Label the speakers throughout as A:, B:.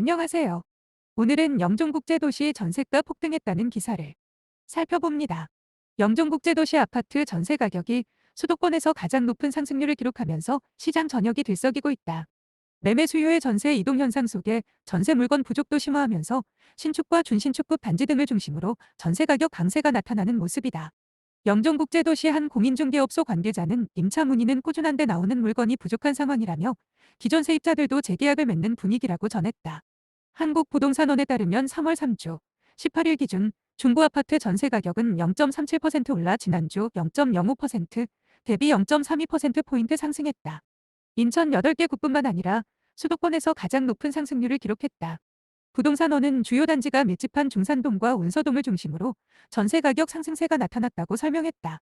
A: 안녕하세요. 오늘은 영종국제도시 전세가 폭등했다는 기사를 살펴봅니다. 영종국제도시 아파트 전세 가격이 수도권에서 가장 높은 상승률을 기록하면서 시장 전역이 들썩이고 있다. 매매 수요의 전세 이동 현상 속에 전세 물건 부족도 심화하면서 신축과 준신축급 단지 등을 중심으로 전세 가격 강세가 나타나는 모습이다. 영종국제도시 한 공인중개업소 관계자는 임차 문의는 꾸준한데 나오는 물건이 부족한 상황이라며 기존 세입자들도 재계약을 맺는 분위기라고 전했다. 한국부동산원에 따르면 3월 3주 18일 기준 중구 아파트 전세 가격은 0.37% 올라 지난주 0.05% 대비 0.32%포인트 상승했다. 인천 8개 구뿐만 아니라 수도권에서 가장 높은 상승률을 기록했다. 부동산원은 주요 단지가 밀집한 중산동과 운서동을 중심으로 전세 가격 상승세가 나타났다고 설명했다.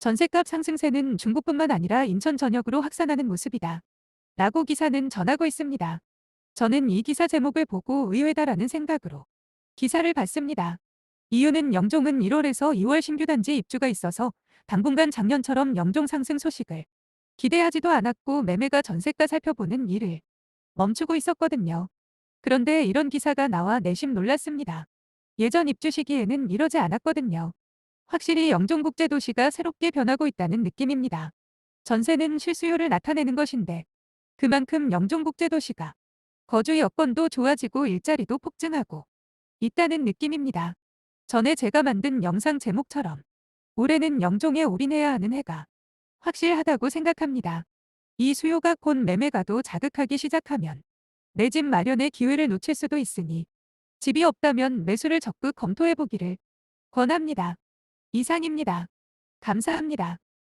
A: 전세값 상승세는 중구뿐만 아니라 인천 전역으로 확산하는 모습이다. 라고 기사는 전하고 있습니다. 저는 이 기사 제목을 보고 의외다라는 생각으로 기사를 봤습니다. 이유는 영종은 1월에서 2월 신규 단지 입주가 있어서 당분간 작년처럼 영종 상승 소식을 기대하지도 않았고 매매가 전세가 살펴보는 일을 멈추고 있었거든요. 그런데 이런 기사가 나와 내심 놀랐습니다. 예전 입주 시기에는 이러지 않았거든요. 확실히 영종국제 도시가 새롭게 변하고 있다는 느낌입니다. 전세는 실수요를 나타내는 것인데 그만큼 영종국제 도시가 거주 여건도 좋아지고 일자리도 폭증하고 있다는 느낌입니다. 전에 제가 만든 영상 제목처럼 올해는 영종에 올인해야 하는 해가 확실하다고 생각합니다. 이 수요가 곧 매매가도 자극하기 시작하면 내 집 마련의 기회를 놓칠 수도 있으니 집이 없다면 매수를 적극 검토해보기를 권합니다. 이상입니다. 감사합니다.